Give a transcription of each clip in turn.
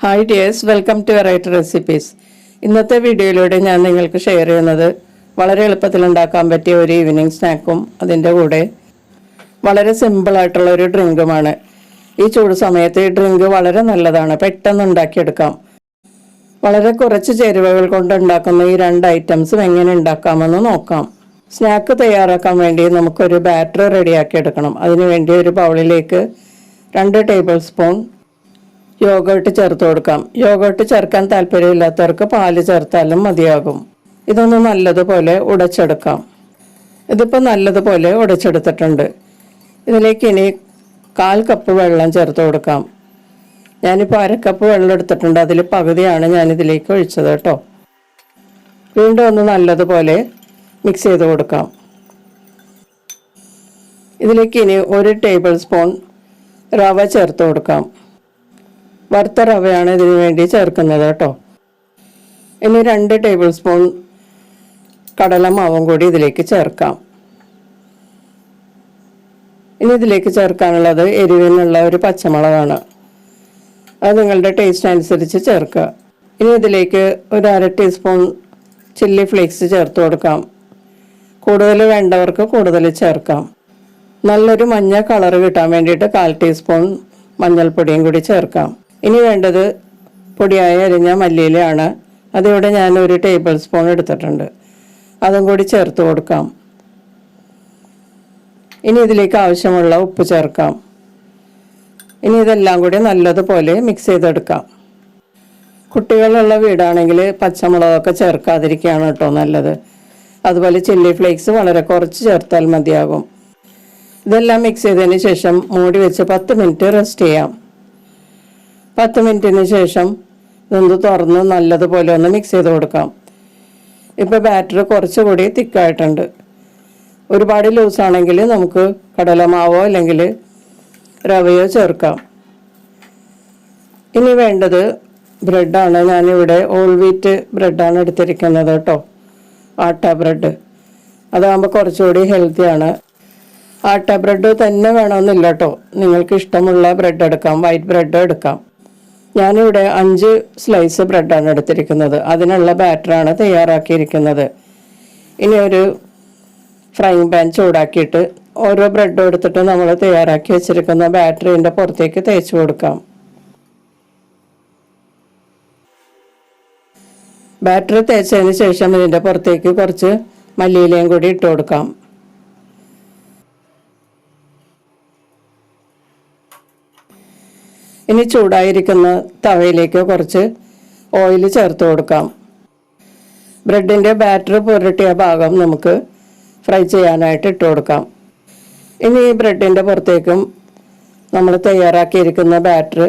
Hi dears welcome to variety recipes ഇന്നത്തെ വീഡിയോയിലൂടെ ഞാൻ നിങ്ങൾക്ക് ഷെയർ ചെയ്യുന്നത് വളരെ എളുപ്പത്തിൽ ഉണ്ടാക്കാൻ പറ്റിയ ഒരു ഈവനിങ് സ്നാക്കും അതിന്റെ കൂടെ വളരെ സിമ്പിളായിട്ടുള്ള ഒരു ഡ്രിങ്കുമാണ് ഈ ചൂട് സമയത്ത് ഈ ഡ്രിങ്ക് വളരെ നല്ലതാണ്. പെട്ടെന്ന് ഉണ്ടാക്കിയെടുക്കാം. വളരെ കുറച്ച് ചേരുവകൾ കൊണ്ട് ഉണ്ടാക്കുന്ന ഈ രണ്ട് ഐറ്റംസും എങ്ങനെ ഉണ്ടാക്കാമെന്ന് നോക്കാം. സ്നാക്ക് തയ്യാറാക്കാൻ വേണ്ടി നമുക്കൊരു ബാറ്റർ റെഡിയാക്കി എടുക്കണം. അതിനുവേണ്ടി ഒരു ബൗളിലേക്ക് രണ്ട് ടേബിൾ സ്പൂൺ യോഗർട്ട് ചേർത്ത് കൊടുക്കാം. യോഗർട്ട് ചേർക്കാൻ താല്പര്യമില്ലാത്തവർക്ക് പാൽ ചേർത്താലും മതിയാകും. ഇതൊന്ന് നല്ലതുപോലെ ഉടച്ചെടുക്കാം. ഇതിപ്പോൾ നല്ലതുപോലെ ഉടച്ചെടുത്തിട്ടുണ്ട്. ഇതിലേക്ക് ഇനി കാൽ കപ്പ് വെള്ളം ചേർത്ത് കൊടുക്കാം. ഞാനിപ്പോൾ അരക്കപ്പ് വെള്ളം എടുത്തിട്ടുണ്ട്. അതിൽ പകുതിയാണ് ഞാൻ ഇതിലേക്ക് ഒഴിച്ചത് കേട്ടോ. വീണ്ടും ഒന്ന് നല്ലതുപോലെ മിക്സ് ചെയ്ത് കൊടുക്കാം. ഇതിലേക്ക് ഇനി ഒരു ടേബിൾ സ്പൂൺ റവ ചേർത്ത് കൊടുക്കാം. വറുത്ത റവയാണ് ഇതിനു വേണ്ടി ചേർക്കുന്നത് കേട്ടോ. ഇനി രണ്ട് ടേബിൾ സ്പൂൺ കടലമാവും കൂടി ഇതിലേക്ക് ചേർക്കാം. ഇനി ഇതിലേക്ക് ചേർക്കാനുള്ളത് എരിവിനുള്ള ഒരു പച്ചമുളകാണ്. അത് നിങ്ങളുടെ ടേസ്റ്റ് അനുസരിച്ച് ചേർക്കുക. ഇനി ഇതിലേക്ക് ഒരു അര ടീസ്പൂൺ ചില്ലി ഫ്ലേക്സ് ചേർത്ത് കൊടുക്കാം. കൂടുതൽ വേണ്ടവർക്ക് കൂടുതൽ ചേർക്കാം. നല്ലൊരു മഞ്ഞ കളർ കിട്ടാൻ വേണ്ടിയിട്ട് കാൽ ടീസ്പൂൺ മഞ്ഞൾപ്പൊടിയും കൂടി ചേർക്കാം. ഇനി വേണ്ടത് പൊടിയായ അരിഞ്ഞ മല്ലിയിലയാണ്. അതിവിടെ ഞാൻ ഒരു ടേബിൾ സ്പൂൺ എടുത്തിട്ടുണ്ട്. അതും കൂടി ചേർത്ത് കൊടുക്കാം. ഇനി ഇതിലേക്ക് ആവശ്യമുള്ള ഉപ്പ് ചേർക്കാം. ഇനി ഇതെല്ലാം കൂടി നല്ലതുപോലെ മിക്സ് ചെയ്തെടുക്കാം. കുട്ടികളുള്ള വീടാണെങ്കിൽ പച്ചമുളകൊക്കെ ചേർക്കാതിരിക്കുകയാണ് കേട്ടോ നല്ലത്. അതുപോലെ ചില്ലി ഫ്ലേക്സ് വളരെ കുറച്ച് ചേർത്താൽ മതിയാകും. ഇതെല്ലാം മിക്സ് ചെയ്തതിന് ശേഷം മൂടി വെച്ച് പത്ത് മിനിറ്റ് റെസ്റ്റ് ചെയ്യാം. പത്ത് മിനിറ്റിന് ശേഷം ഇതൊന്ന് തുറന്ന് നല്ലതുപോലെ ഒന്ന് മിക്സ് ചെയ്ത് കൊടുക്കാം. ഇപ്പോൾ ബാറ്റർ കുറച്ചുകൂടി തിക്കായിട്ടുണ്ട്. ഒരുപാട് ലൂസാണെങ്കിൽ നമുക്ക് കടലമാവോ അല്ലെങ്കിൽ റവയോ ചേർക്കാം. ഇനി വേണ്ടത് ബ്രെഡാണ് ഞാനിവിടെ ഓൾ വീറ്റ് ബ്രെഡാണ് എടുത്തിരിക്കുന്നത് കേട്ടോ. ആട്ട ബ്രെഡ് അതാകുമ്പോൾ കുറച്ചുകൂടി ഹെൽത്തിയാണ് ആട്ട ബ്രെഡ് തന്നെ വേണമെന്നില്ല കേട്ടോ. നിങ്ങൾക്ക് ഇഷ്ടമുള്ള ബ്രെഡ് എടുക്കാം. വൈറ്റ് ബ്രെഡ് എടുക്കാം. ഞാനിവിടെ അഞ്ച് സ്ലൈസ് ബ്രെഡാണ് എടുത്തിരിക്കുന്നത്. അതിനുള്ള ബാറ്ററാണ് തയ്യാറാക്കിയിരിക്കുന്നത്. ഇനി ഒരു ഫ്രൈങ് പാൻ ചൂടാക്കിയിട്ട് ഓരോ ബ്രെഡും എടുത്തിട്ട് നമ്മൾ തയ്യാറാക്കി വെച്ചിരിക്കുന്ന ബാറ്ററിന്റെ പുറത്തേക്ക് തേച്ച് കൊടുക്കാം. ബാറ്ററി തേച്ചതിന് ശേഷം ഇതിന്റെ പുറത്തേക്ക് കുറച്ച് മല്ലിയിലയും കൂടി ഇട്ട് കൊടുക്കാം. ഇനി ചൂടായിരിക്കുന്ന തവയിലേക്ക് കുറച്ച് ഓയിൽ ചേർത്ത് കൊടുക്കാം. ബ്രെഡിന്റെ ബാറ്റർ പുരട്ടിയ ഭാഗം നമുക്ക് ഫ്രൈ ചെയ്യാനായിട്ട് ഇട്ട് കൊടുക്കാം. ഇനി ഈ ബ്രെഡിന്റെ പുറത്തേക്കും നമ്മൾ തയ്യാറാക്കിയിരിക്കുന്ന ബാറ്റർ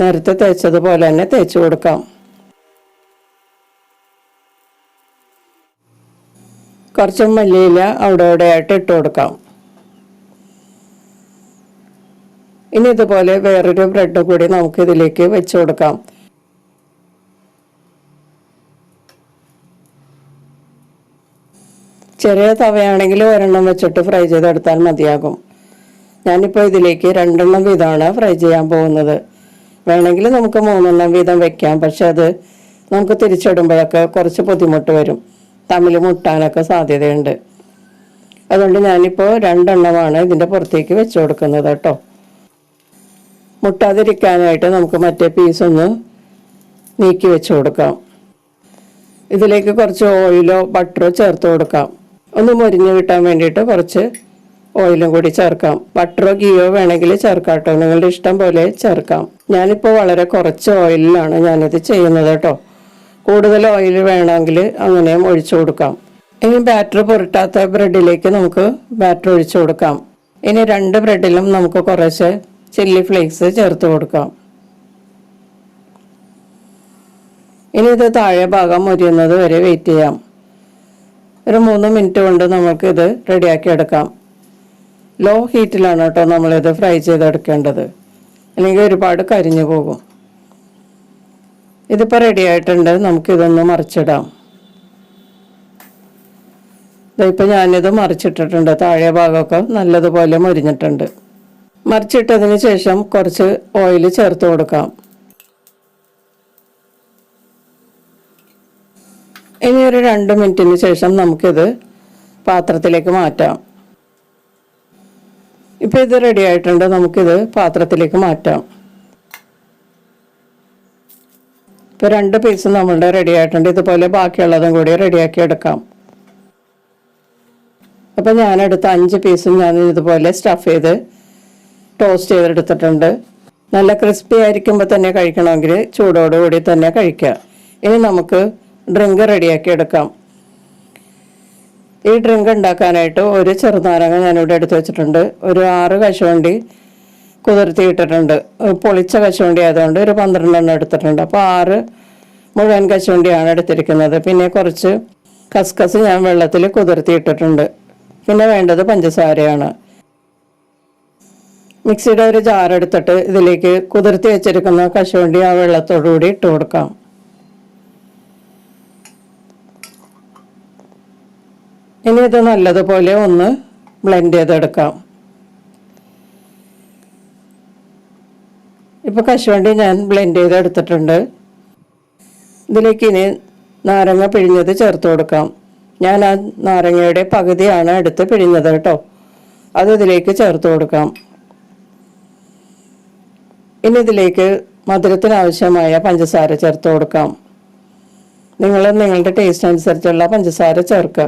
നേരത്തെ തേച്ചതുപോലെ തന്നെ തേച്ച് കൊടുക്കാം. കുറച്ച് മല്ലിയില അവിടെ ഇവിടെയായിട്ട് ഇട്ട് കൊടുക്കാം. ഇനി ഇതുപോലെ വേറൊരു ബ്രെഡ് കൂടി നമുക്ക് ഇതിലേക്ക് വെച്ച് കൊടുക്കാം. ചെറിയ തവയാണെങ്കിൽ ഒരെണ്ണം വെച്ചിട്ട് ഫ്രൈ ചെയ്തെടുത്താൽ മതിയാകും. ഞാനിപ്പോൾ ഇതിലേക്ക് രണ്ടെണ്ണം വീതമാണ് ഫ്രൈ ചെയ്യാൻ പോകുന്നത്. വേണമെങ്കിൽ നമുക്ക് മൂന്നെണ്ണം വീതം വെക്കാം പക്ഷെ അത് നമുക്ക് തിരിച്ചിടുമ്പോഴൊക്കെ കുറച്ച് ബുദ്ധിമുട്ട് വരും. തമ്മിൽ മുട്ടാനൊക്കെ സാധ്യതയുണ്ട്. അതുകൊണ്ട് ഞാനിപ്പോൾ രണ്ടെണ്ണമാണ് ഇതിന്റെ പുറത്തേക്ക് വെച്ച് കൊടുക്കുന്നത് കേട്ടോ. മുട്ടാതിരിക്കാനായിട്ട് നമുക്ക് മറ്റേ പീസ് ഒന്ന് നീക്കി വെച്ച് കൊടുക്കാം. ഇതിലേക്ക് കുറച്ച് ഓയിലോ ബട്ടറോ ചേർത്ത് കൊടുക്കാം. ഒന്ന് മുരിഞ്ഞ് കിട്ടാൻ വേണ്ടിയിട്ട് കുറച്ച് ഓയിലും കൂടി ചേർക്കാം. ബട്ടറോ ഗീയോ വേണമെങ്കിൽ ചേർക്കാം കേട്ടോ നിങ്ങളുടെ ഇഷ്ടം പോലെ ചേർക്കാം. ഞാനിപ്പോൾ വളരെ കുറച്ച് ഓയിലിലാണ് ഞാനിത് ചെയ്യുന്നത് കേട്ടോ കൂടുതൽ ഓയിൽ വേണമെങ്കിൽ അങ്ങനെയും ഒഴിച്ചു കൊടുക്കാം. ഇനി ബാറ്റർ പുരട്ടാത്ത ബ്രെഡിലേക്ക് നമുക്ക് ബാറ്റർ ഒഴിച്ചു കൊടുക്കാം. ഇനി രണ്ട് ബ്രെഡിലും നമുക്ക് കുറച്ച് ചില്ലി ഫ്ലേക്സ് ചേർത്ത് കൊടുക്കാം. ഇനി ഇത് താഴെ ഭാഗം മുരിയുന്നത് വരെ വെയിറ്റ് ചെയ്യാം. ഒരു മൂന്ന് മിനിറ്റ് കൊണ്ട് നമുക്ക് ഇത് റെഡിയാക്കി എടുക്കാം. ലോ ഹീറ്റിലാണ് കേട്ടോ നമ്മളിത് ഫ്രൈ ചെയ്തെടുക്കേണ്ടത്. അല്ലെങ്കിൽ ഒരുപാട് കരിഞ്ഞു പോകും. ഇതിപ്പോൾ റെഡി ആയിട്ടുണ്ട്. നമുക്കിതൊന്ന് മറിച്ചിടാം. ഇതിപ്പോൾ ഞാനിത് മറിച്ചിട്ടിട്ടുണ്ട്. താഴെ ഭാഗമൊക്കെ നല്ലതുപോലെ മുരിഞ്ഞിട്ടുണ്ട്. മറിച്ചിട്ടതിന് ശേഷം കുറച്ച് ഓയിൽ ചേർത്ത് കൊടുക്കാം. ഇനി ഒരു രണ്ട് മിനിറ്റിന് ശേഷം നമുക്കിത് പാത്രത്തിലേക്ക് മാറ്റാം. ഇപ്പം ഇത് റെഡി ആയിട്ടുണ്ട്. നമുക്കിത് പാത്രത്തിലേക്ക് മാറ്റാം. ഇപ്പം രണ്ട് പീസ് നമ്മളുടെ റെഡി ആയിട്ടുണ്ട്. ഇതുപോലെ ബാക്കിയുള്ളതും കൂടി റെഡിയാക്കി എടുക്കാം. അപ്പം ഞാനെടുത്ത അഞ്ച് പീസും ഞാൻ ഇതുപോലെ സ്റ്റഫ് ചെയ്ത് ടോസ്റ്റ് ചെയ്തെടുത്തിട്ടുണ്ട്. നല്ല ക്രിസ്പി ആയിരിക്കുമ്പോൾ തന്നെ കഴിക്കണമെങ്കിൽ ചൂടോടുകൂടി തന്നെ കഴിക്കുക. ഇനി നമുക്ക് ഡ്രിങ്ക് റെഡിയാക്കി എടുക്കാം. ഈ ഡ്രിങ്ക് ഉണ്ടാക്കാനായിട്ട് ഒരു ചെറുനാരങ്ങ ഞാനിവിടെ എടുത്ത് വെച്ചിട്ടുണ്ട്. ഒരു ആറ് കശുവണ്ടി കുതിർത്തി ഇട്ടിട്ടുണ്ട്. പൊളിച്ച കശുവണ്ടി ആയതുകൊണ്ട് ഒരു പന്ത്രണ്ടെണ്ണം എടുത്തിട്ടുണ്ട്. അപ്പോൾ ആറ് മുഴുവൻ കശുവണ്ടിയാണ് എടുത്തിരിക്കുന്നത്. പിന്നെ കുറച്ച് കസ്കസ് ഞാൻ വെള്ളത്തിൽ കുതിർത്തി ഇട്ടിട്ടുണ്ട്. പിന്നെ വേണ്ടത് പഞ്ചസാരയാണ്. മിക്സിയുടെ ഒരു ജാർ എടുത്തിട്ട് ഇതിലേക്ക് കുതിർത്തി വെച്ചിരിക്കുന്ന കശുവണ്ടി ആ വെള്ളത്തോടു കൂടി ഇട്ട് കൊടുക്കാം. ഇനി ഇത് നല്ലതുപോലെ ഒന്ന് ബ്ലെൻഡ് ചെയ്തെടുക്കാം. ഇപ്പോൾ കശുവണ്ടി ഞാൻ ബ്ലെൻഡ് ചെയ്തെടുത്തിട്ടുണ്ട്. ഇതിലേക്ക് ഇനി നാരങ്ങ പിഴിഞ്ഞത് ചേർത്ത് കൊടുക്കാം. ഞാൻ ആ നാരങ്ങയുടെ പകുതിയാണ് എടുത്ത് പിഴിഞ്ഞത് കേട്ടോ. അത് ഇതിലേക്ക് ചേർത്ത് കൊടുക്കാം. ഇനി ഇതിലേക്ക് മധുരത്തിനാവശ്യമായ പഞ്ചസാര ചേർത്ത് കൊടുക്കാം. നിങ്ങൾ നിങ്ങളുടെ ടേസ്റ്റ് അനുസരിച്ചുള്ള പഞ്ചസാര ചേർക്കുക.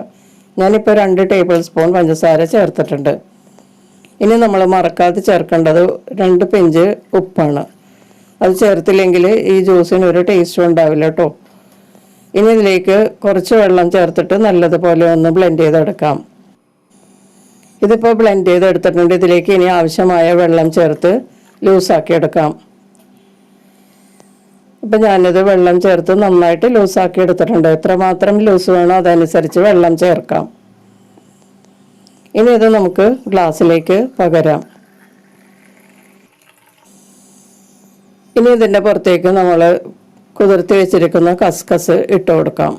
ഞാനിപ്പോൾ രണ്ട് ടേബിൾ സ്പൂൺ പഞ്ചസാര ചേർത്തിട്ടുണ്ട്. ഇനി നമ്മൾ മറക്കാതെ ചേർക്കേണ്ടത് രണ്ട് പിഞ്ച് ഉപ്പാണ്. അത് ചേർത്തില്ലെങ്കിൽ ഈ ജ്യൂസിന് ഒരു ടേസ്റ്റും ഉണ്ടാവില്ല കേട്ടോ. ഇനി ഇതിലേക്ക് കുറച്ച് വെള്ളം ചേർത്തിട്ട് നല്ലതുപോലെ ഒന്ന് ബ്ലെൻഡ് ചെയ്തെടുക്കാം. ഇതിപ്പോൾ ബ്ലെൻഡ് ചെയ്തെടുത്തിട്ടുണ്ട്. ഇതിലേക്ക് ഇനി ആവശ്യമായ വെള്ളം ചേർത്ത് ലൂസാക്കി എടുക്കാം. അപ്പം ഞാനിത് വെള്ളം ചേർത്ത് നന്നായിട്ട് ലൂസാക്കി എടുത്തിട്ടുണ്ട്. എത്രമാത്രം ലൂസ് വേണോ അതനുസരിച്ച് വെള്ളം ചേർക്കാം. ഇനി ഇത് നമുക്ക് ഗ്ലാസ്സിലേക്ക് പകരാം. ഇനി ഇതിന്റെ പുറത്തേക്ക് നമ്മൾ കുതിർത്തി വെച്ചിരിക്കുന്ന കസ്കസ് ഇട്ട് കൊടുക്കാം.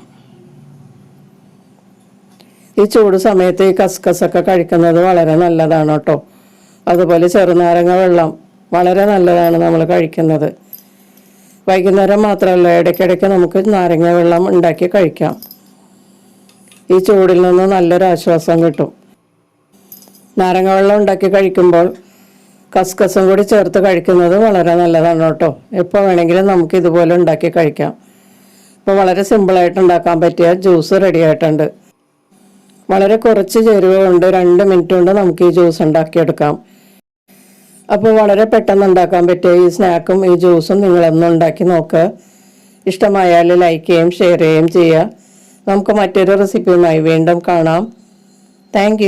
ഈ ചൂട് സമയത്ത് ഈ കസ്കസൊക്കെ കഴിക്കുന്നത് വളരെ നല്ലതാണ് കേട്ടോ. അതുപോലെ ചെറുനാരങ്ങ വെള്ളം വളരെ നല്ലതാണ് നമ്മൾ കഴിക്കുന്നത്. വൈകുന്നേരം മാത്രമല്ല ഇടയ്ക്കിടയ്ക്ക് നമുക്ക് നാരങ്ങ വെള്ളം ഉണ്ടാക്കി കഴിക്കാം. ഈ ചൂടിൽ നിന്ന് നല്ലൊരു ആശ്വാസം കിട്ടും. നാരങ്ങ വെള്ളം ഉണ്ടാക്കി കഴിക്കുമ്പോൾ കസ്കസും കൂടി ചേർത്ത് കഴിക്കുന്നത് വളരെ നല്ലതാണ് കേട്ടോ. എപ്പോൾ വേണമെങ്കിലും നമുക്ക് ഇതുപോലെ ഉണ്ടാക്കി കഴിക്കാം. ഇപ്പോൾ വളരെ സിമ്പിളായിട്ട് ഉണ്ടാക്കാൻ പറ്റിയ ജ്യൂസ് റെഡി ആയിട്ടുണ്ട്. വളരെ കുറച്ച് ചേരുവ കൊണ്ട് രണ്ട് മിനിറ്റ് കൊണ്ട് നമുക്ക് ഈ ജ്യൂസ് ഉണ്ടാക്കിയെടുക്കാം. അപ്പോൾ വളരെ പെട്ടെന്ന് ഉണ്ടാക്കാൻ പറ്റിയ ഈ സ്നാക്കും ഈ ജ്യൂസും നിങ്ങളൊന്നും ഉണ്ടാക്കി നോക്കുക ഇഷ്ടമായാൽ ലൈക്ക് ചെയ്യുകയും ഷെയർ ചെയ്യുകയും ചെയ്യുക. നമുക്ക് മറ്റൊരു റെസിപ്പിയുമായി വീണ്ടും കാണാം. താങ്ക്